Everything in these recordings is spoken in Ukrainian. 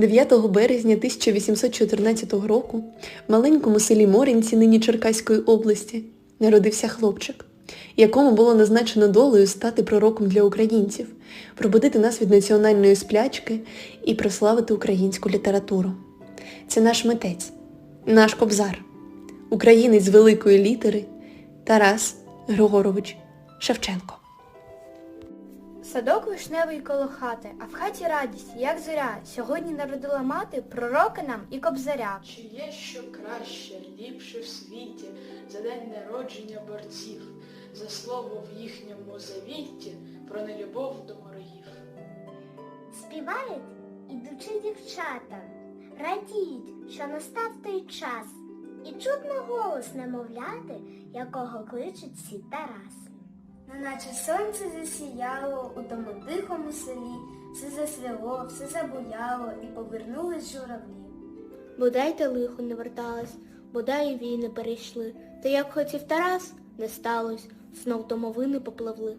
9 березня 1814 року в маленькому селі Моринці, нині Черкаської області, народився хлопчик, якому було назначено долею стати пророком для українців, пробудити нас від національної сплячки і прославити українську літературу. Це наш митець, наш кобзар, українець великої літери Тарас Григорович Шевченко. Садок вишневий коло хати, а в хаті радість, як зоря. Сьогодні народила мати пророка нам і кобзаря. Чи є що краще, ліпше в світі за день народження борців, за слово в їхньому завітті про нелюбов до ворогів? Співають ідучи дівчата, радіють, що настав той час, і чутно голос немовляти, якого кличуть всі Тарас. Неначе сонце засіяло у тому тихому селі, все засвяло, все забуяло і повернулись журавлі. Бодай та лихо не верталось, бодай і війни перейшли, та як хотів Тарас, не сталось, знов домовини попливли.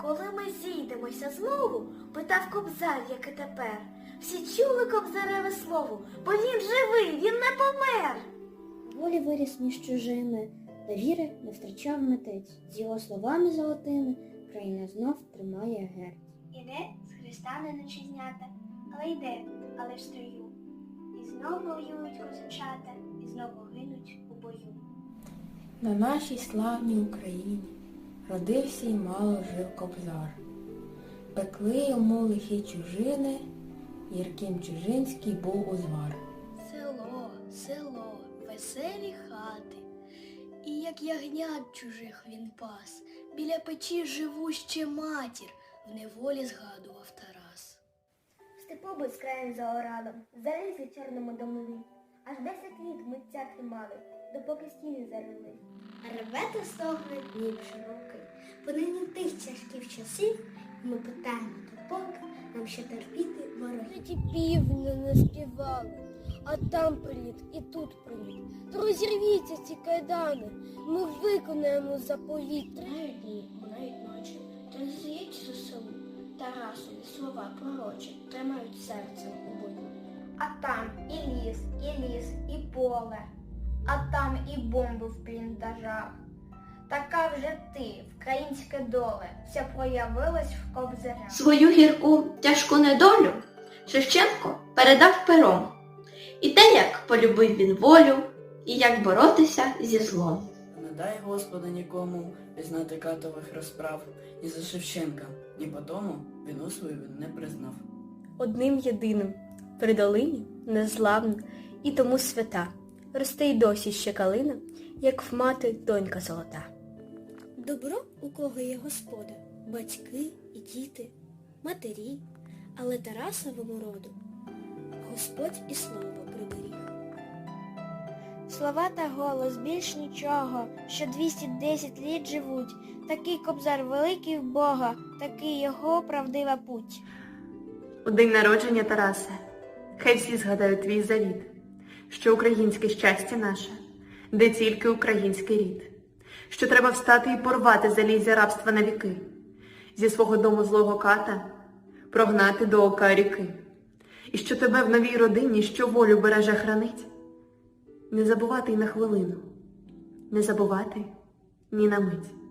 Коли ми зійдемося знову, питав кобзар, як і тепер. Всі чули кобзареве слово, бо він живий, він не помер. Волі виріс між чужими, та віри не втрачав митець. З його словами золотими країна знов тримає герць. Іде з Христа не начизнята, але йде, але в строю. І знов воюють козачата, і знову гинуть у бою. На нашій славній Україні родився й мало жив кобзар. Пекли йому лихі чужини, гірким чужинський був узвар. Село, село, веселі хати. І як ягнят чужих він пас, біля печі живуще матір, в неволі згадував Тарас. В степу безкраєм за орадом, залізли чорному домові. Аж десять літ митця тримали, допоки стіни зарили. Рве та стогне днів широкий. Понині тих тяжких часів ми питаємо, допоки нам ще терпіти ворогів. Ті півні не співали, а там приліт і тут приліт. То розірвіться ці кайдани, ми виконаємо заповіт. Трають дні, минають ночі, Транзіють за селу. Тарасові слова пророчі тримають серце у бою. А там і ліс, і ліс, і поле, а там і бомби в бліндажах. Така вже ти, українське доле, вся проявилась в кобзарях. Свою гірку тяжку недолю Шевченко передав пером. І те, як полюбив він волю, і як боротися зі злом. Не дай Господи нікому пізнати катових розправ і за Шевченка, ні по тому вину свою він не признав. Одним єдиним, при долині незламна і тому свята. Росте й досі ще калина, як в мати донька золота. Добро, у кого є господа, батьки і діти, матері, але Тарасовому роду Господь і слово приберіг. Слова та голос більш нічого, що 210 літ живуть. Такий кобзар великий в Бога, такий його правдива путь. У день народження Тарасе, хай всі згадають твій завіт, що українське щастя наше, де тільки український рід, що треба встати і порвати залізя рабства на віки, зі свого дому злого ката прогнати до ока ріки, і що тебе в новій родині, що волю береже хранить, не забувати й на хвилину, не забувати ні на мить.